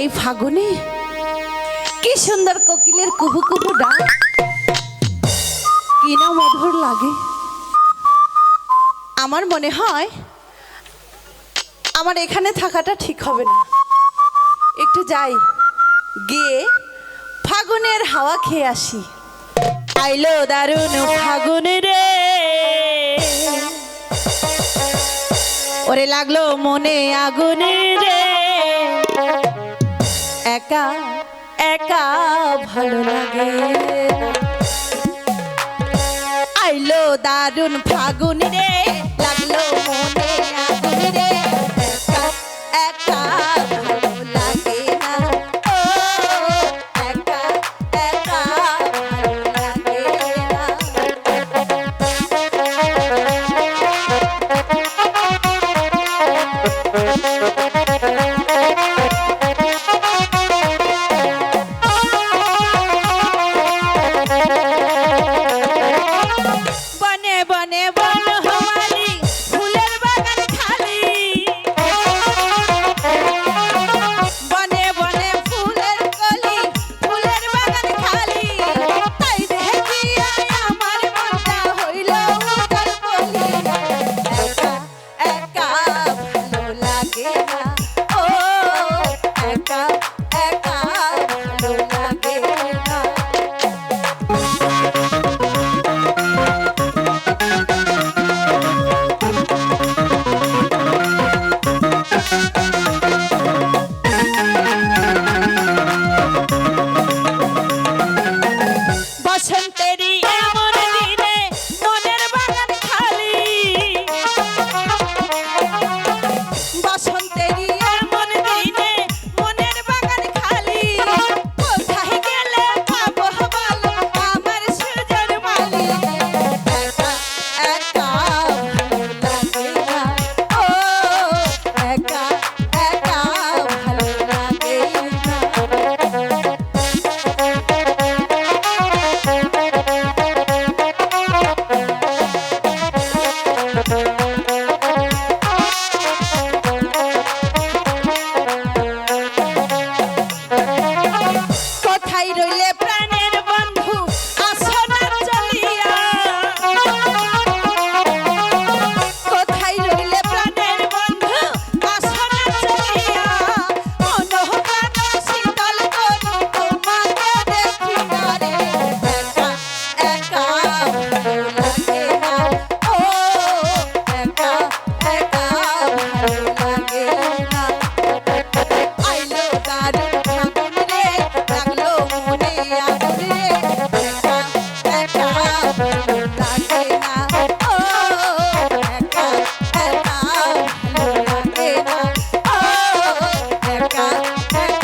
এই ফাগুনে? কি সুন্দর কোকিলের কুহু কুহু ডাক। কি না মধুর লাগে। আমার মনে হয় আমার এখানে থাকাটা ঠিক হবে না। একটু যাই, গিয়ে ফাগুনের হাওয়া খেয়ে আসি। আইলো দারুণ ফাগুন রে। ওরে লাগল মনে আগুন রে। একা একা ভালো লাগে আইলো দারুণ ফাগুন রে লাগল মনে বসন্ত Hey.